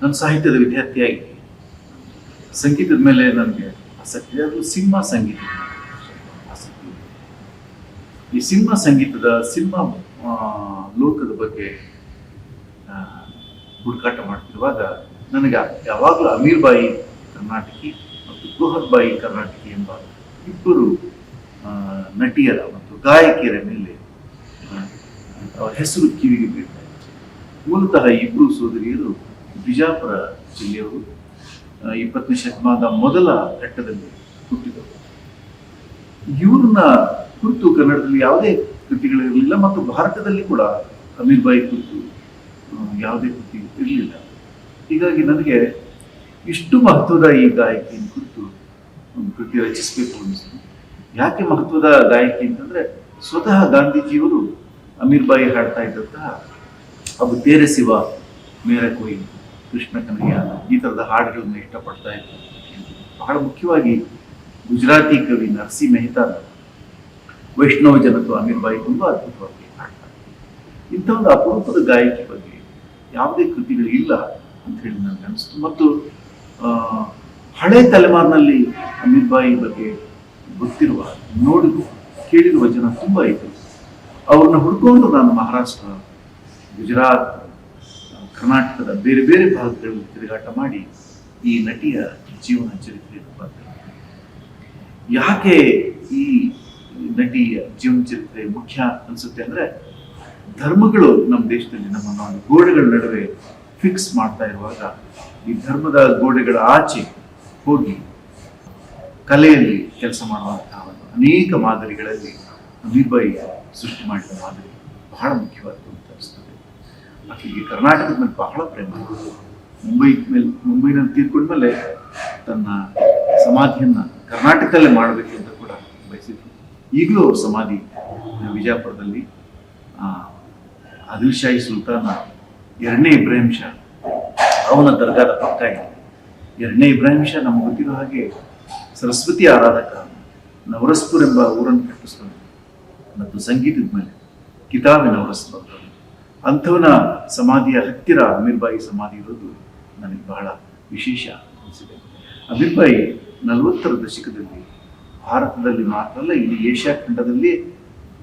ನನ್ನ ಸಾಹಿತ್ಯದ ವಿದ್ಯಾರ್ಥಿಯಾಗಿ ಸಂಗೀತದ ಮೇಲೆ ನನಗೆ ಆಸಕ್ತಿ. ಅದು ಸಿನಿಮಾ ಸಂಗೀತ. ಆಸಕ್ತಿ. ಈ ಸಿನಿಮಾ ಸಂಗೀತದ ಸಿನಿಮಾ ಲೋಕದ ಬಗ್ಗೆ ಹುಡುಕಾಟ ಮಾಡ್ತಿರುವಾಗ ನನಗೆ ಯಾವಾಗಲೂ ಅಮೀರ್ ಬಾಯಿ ಕರ್ನಾಟಕಿ ಮತ್ತು ಗುಹರ್ ಬಾಯಿ ಕರ್ನಾಟಕಿ ಎಂಬ ಇಬ್ಬರು ನಟಿಯರ ಮತ್ತು ಗಾಯಕಿಯರ ಮೇಲೆ ಅವರ ಹೆಸರು ಕಿವಿಗೆ ಬೀಳ್ತಾ ಇತ್ತು. ಮೂಲತಃ ಇಬ್ಬರು ಸೋದರಿಯರು ಬಿಜಾಪುರ ಜಿಲ್ಲೆಯವರು ಇಪ್ಪತ್ತನೇ ಶತಮಾನದ ಮೊದಲ ಘಟ್ಟದಲ್ಲಿ ಹುಟ್ಟಿದವರು. ಇವ್ರನ್ನ ಕುರಿತು ಕನ್ನಡದಲ್ಲಿ ಯಾವುದೇ ಕೃತಿಗಳಿರಲಿಲ್ಲ ಮತ್ತು ಭಾರತದಲ್ಲಿ ಕೂಡ ಅಮೀರ್ ಬಾಯಿ ಕುರಿತು ಯಾವುದೇ ಕೃತಿ ಇರಲಿಲ್ಲ. ಹೀಗಾಗಿ ನನಗೆ ಇಷ್ಟು ಮಹತ್ವದ ಈ ಗಾಯಕಿಯ ಕುರಿತು ಒಂದು ಕೃತಿ ರಚಿಸಬೇಕು ಅನಿಸ್ತು ಯಾಕೆ ಮಹತ್ವದ ಗಾಯಕಿ ಅಂತಂದ್ರೆ ಸ್ವತಃ ಗಾಂಧೀಜಿಯವರು ಅಮೀರ್ ಬಾಯಿ ಹಾಡ್ತಾ ಇದ್ದಂತಹ ಅವು ತೇರೆ ಶಿವ ಮೇರ ಕೊಯ್ ಕೃಷ್ಣ ಕನಯ್ಯ ಈ ಥರದ ಹಾಡುಗಳನ್ನು ಇಷ್ಟಪಡ್ತಾ ಇದ್ರು ಬಹಳ ಮುಖ್ಯವಾಗಿ ಗುಜರಾತಿ ಕವಿ ನರಸಿ ಮೆಹ್ತಾ ವೈಷ್ಣವ ಜನತು ಅಮೀರ್ಬಾಯಿ ತುಂಬ ಅದ್ಭುತವಾಗಿ ಹಾಡ್ತಾರೆ. ಇಂಥ ಒಂದು ಅಪರೂಪದ ಗಾಯಕಿ ಬಗ್ಗೆ ಯಾವುದೇ ಕೃತಿಗಳು ಇಲ್ಲ ಅಂತ ಹೇಳಿ ನನಗೆ ಅನಿಸ್ತು. ಮತ್ತು ಹಳೆ ತಲೆಮಾರಿನಲ್ಲಿ ಅಮೀರ್ಬಾಯಿ ಬಗ್ಗೆ ಗೊತ್ತಿರುವ, ನೋಡಿರುವ, ಕೇಳಿರುವ ಜನ ತುಂಬ ಇದ್ರು. ಅವ್ರನ್ನ ಹುಡ್ಕೊಂಡು ನಾನು ಮಹಾರಾಷ್ಟ್ರ, ಗುಜರಾತ್ ಕರ್ನಾಟಕದ ಬೇರೆ ಬೇರೆ ಭಾಗಗಳಲ್ಲಿ ತಿರುಗಾಟ ಮಾಡಿ ಈ ನಟಿಯ ಜೀವನ ಚರಿತ್ರೆಯನ್ನು ಬರ್ತಾರೆ. ಯಾಕೆ ಈ ನಟಿಯ ಜೀವನ ಚರಿತ್ರೆ ಮುಖ್ಯ ಅನ್ಸುತ್ತೆ ಅಂದ್ರೆ ಧರ್ಮಗಳು ನಮ್ಮ ದೇಶದಲ್ಲಿ ನಮ್ಮ ಒಂದು ಗೋಡೆಗಳ ನಡುವೆ ಫಿಕ್ಸ್ ಮಾಡ್ತಾ ಇರುವಾಗ ಈ ಧರ್ಮದ ಗೋಡೆಗಳ ಆಚೆ ಹೋಗಿ ಕಲೆಯಲ್ಲಿ ಕೆಲಸ ಮಾಡುವಂತಹ ಒಂದು ಅನೇಕ ಮಾದರಿಗಳಲ್ಲಿ ಅಮೀರ್ಬಾಯಿ ಸೃಷ್ಟಿ ಮಾಡಿದ ಮಾದರಿ ಬಹಳ ಮುಖ್ಯವಾದ ಅಂತ ಅನಿಸ್ತದೆ ಆಕೆಗೆ ಕರ್ನಾಟಕದ ಮೇಲೆ ಬಹಳ ಪ್ರೇಮ ಮುಂಬೈ ಮೇಲೆ ಮುಂಬೈನಲ್ಲಿ ತೀರ್ಕೊಂಡ್ಮೇಲೆ ತನ್ನ ಸಮಾಧಿಯನ್ನು ಕರ್ನಾಟಕದಲ್ಲೇ ಮಾಡಬೇಕು ಅಂತ ಕೂಡ ಬಯಸಿದ್ರು. ಈಗಲೂ ಅವ್ರ ಸಮಾಧಿ ವಿಜಯಪುರದಲ್ಲಿ. ಆದಿಲ್ಶಾಹಿ ಆದಿಲ್ ಶಾಹಿ ಸುಲ್ತಾನ ಎರಡನೇ ಇಬ್ರಾಹಿಂ ಶಾ, ಅವನ ದರ್ಗಾದ ಪಕ್ಕ ಇದೆ. ಎರಡನೇ ಇಬ್ರಾಹಿಂ ಶಾ ನಮ್ಗೆ ಗೊತ್ತಿರೋ ಹಾಗೆ ಸರಸ್ವತಿ ಆರಾಧಕ, ನವರಸ್ಪುರ್ ಎಂಬ ಊರನ್ನು ಕಟ್ಟಿಸ್ಕೊಂಡು ಮತ್ತು ಸಂಗೀತದ ಮೇಲೆ ಕಿತಾಬಿ ನವರಸ್ ಬರ್ತಾನೆ ಅಂಥವನ ಸಮಾಧಿಯ ಹತ್ತಿರ ಅಮೀರ್ಬಾಯಿ ಸಮಾಧಿ ಇರೋದು ನನಗೆ ಬಹಳ ವಿಶೇಷ ಅನಿಸಿದೆ. ಅಮೀರ್ಬಾಯಿ ನಲವತ್ತರ ದಶಕದಲ್ಲಿ ಭಾರತದಲ್ಲಿ ಮಾತ್ರ ಅಲ್ಲ, ಇಡೀ ಏಷ್ಯಾ ಖಂಡದಲ್ಲಿ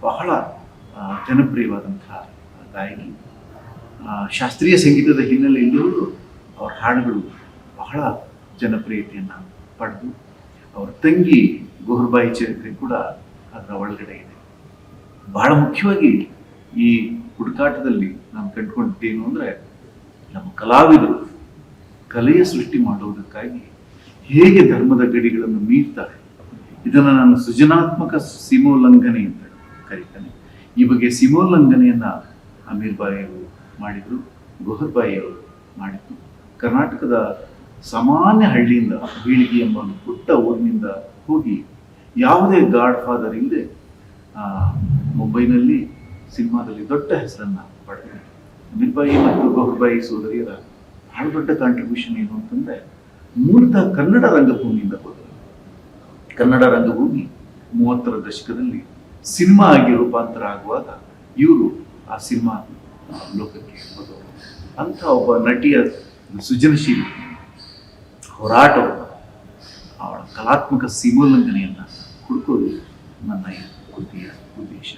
ಬಹಳ ಜನಪ್ರಿಯವಾದಂತಹ ಗಾಯಕಿ. ಶಾಸ್ತ್ರೀಯ ಸಂಗೀತದ ಹಿನ್ನೆಲೆಯಲ್ಲೂ ಅವರ ಹಾಡುಗಳು ಬಹಳ ಜನಪ್ರಿಯತೆಯನ್ನು ಪಡೆದು, ಅವರ ತಂಗಿ ಗೋಹರ್ಬಾಯಿ ಚರಿತ್ರೆ ಕೂಡ ಅದರ ಒಳಗಡೆ ಇದೆ. ಬಹಳ ಮುಖ್ಯವಾಗಿ ಈ ಹುಡುಕಾಟದಲ್ಲಿ ನಾನು ಕಂಡುಕೊಂಡೇನು ಅಂದರೆ ನಮ್ಮ ಕಲಾವಿದರು ಕಲೆಯ ಸೃಷ್ಟಿ ಮಾಡುವುದಕ್ಕಾಗಿ ಹೇಗೆ ಧರ್ಮದ ಗಡಿಗಳನ್ನು ಮೀರ್ತಾರೆ. ಇದನ್ನು ನಾನು ಸೃಜನಾತ್ಮಕ ಸೀಮೋಲ್ಲಂಘನೆ ಅಂತ ಕರೀತಾನೆ. ಈ ಬಗ್ಗೆ ಸೀಮೋಲ್ಲಂಘನೆಯನ್ನು ಅಮೀರ್ ಬಾಯಿ ಅವರು ಮಾಡಿದ್ರು, ಗೋಹರ್ ಬಾಯಿ ಅವರು ಮಾಡಿದ್ರು. ಕರ್ನಾಟಕದ ಸಾಮಾನ್ಯ ಹಳ್ಳಿಯಿಂದ ಬೀಳಿಗೆ ಎಂಬ ಒಂದು ಪುಟ್ಟ ಊರಿನಿಂದ ಹೋಗಿ ಯಾವುದೇ ಗಾಡ್ ಫಾದರ್ ಇಲ್ಲದೆ ಮುಂಬೈನಲ್ಲಿ ಸಿನಿಮಾದಲ್ಲಿ ದೊಡ್ಡ ಹೆಸರನ್ನ ಪಡೆದಿದೆ. ಮಿರ್ಬಾಯಿ ಮತ್ತು ಬಹುಬಾಯಿ ಸೋದರಿಯರ ಬಹಳ ದೊಡ್ಡ ಕಾಂಟ್ರಿಬ್ಯೂಷನ್ ಏನು ಅಂತಂದ್ರೆ, ಮೂಲತಃ ಕನ್ನಡ ರಂಗಭೂಮಿಯಿಂದ ಹೋದರು ಕನ್ನಡ ರಂಗಭೂಮಿ ಮೂವತ್ತರ ದಶಕದಲ್ಲಿ ಸಿನಿಮಾ ಆಗಿ ರೂಪಾಂತರ ಆಗುವಾಗ ಇವರು ಆ ಸಿನಿಮಾ ಲೋಕಕ್ಕೆ ಹೋದವರು ಅಂಥ ಒಬ್ಬ ನಟಿಯ ಸೃಜನಶೀಲ ಹೋರಾಟವನ್ನು ಅವಳ ಕಲಾತ್ಮಕ ಸೀಮೋಲ್ಲಂಘನೆಯನ್ನು ಹುಡುಕೋದು ನನ್ನ ಕೃತಿಯ ಉದ್ದೇಶ.